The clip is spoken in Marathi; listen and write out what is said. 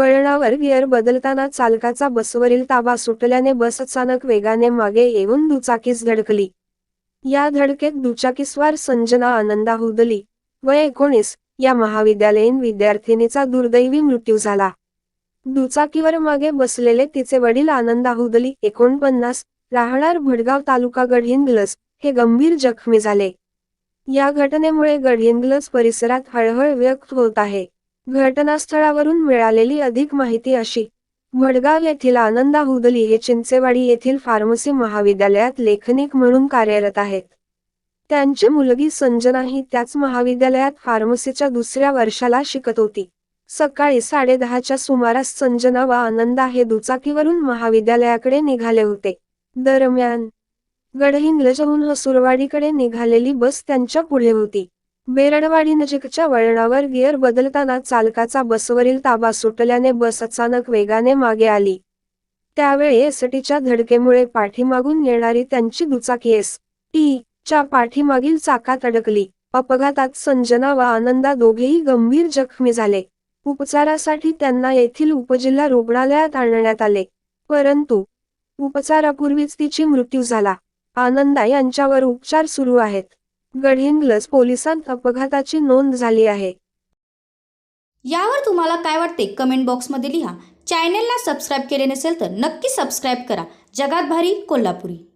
वळणावर गिअर बदलताना चालकाचा बसवरील ताबा सुटल्याने बस अचानक वेगाने मागे येऊन दुचाकीस धडकली. या धडकेत दुचाकीस्वार संजना आनंदा हुदली. वय एकोणीस या महाविद्यालयीन विद्यार्थिनीचा दुर्दैवी मृत्यू झाला. दुचाकीवर मागे बसलेले तिचे वडील आनंदा हुदली एकोणपन्नास राहणार भडगाव तालुका गडहिंग्लज हे गंभीर जखमी झाले. या घटनेमुळे गडहिंग्लज परिसरात हळहळ व्यक्त होत आहे. घटनास्थळावरून मिळालेली अधिक माहिती अशी. वडगाव येथील आनंदा हुदली हे चिंचेवाडी येथील फार्मसी महाविद्यालयात लेखनिक म्हणून कार्यरत आहेत. त्यांची मुलगी संजना ही त्याच महाविद्यालयात फार्मसीच्या दुसऱ्या वर्षाला शिकत होती. सकाळी साडेदहाच्या सुमारास संजना व आनंदा हे दुचाकीवरून महाविद्यालयाकडे निघाले होते. दरम्यान गडहिंग्लजहून हसुरवाडीकडे निघालेली बस त्यांच्या पुढे होती. बेरडवाडी नजीकच्या वळणावर गिअर बदलताना चालकाचा बसवरील ताबा सुटल्याने बस अचानक वेगाने मागे आली. त्यावेळी एसटीच्या धडकेमुळे पाठीमागून येणारी त्यांची दुचाकी एस टी च्या पाठीमागील चाकात अडकली अपघातात संजना व आनंदा दोघेही गंभीर जखमी झाले. उपचारासाठी त्यांना येथील उपजिल्हा रुग्णालयात आणण्यात आले. परंतु उपचारापूर्वीच तिची मृत्यू झाला. आनंदा यांच्यावर उपचार सुरू आहेत. गडहिंग्लज पोलिसांत अपघाताची नोंद झाली आहे. यावर तुम्हाला काय वाटते? कमेंट बॉक्समध्ये लिहा. चॅनेलला सबस्क्राईब केले नसेल तर नक्की सबस्क्राईब करा. जगात भारी कोल्हापुरी.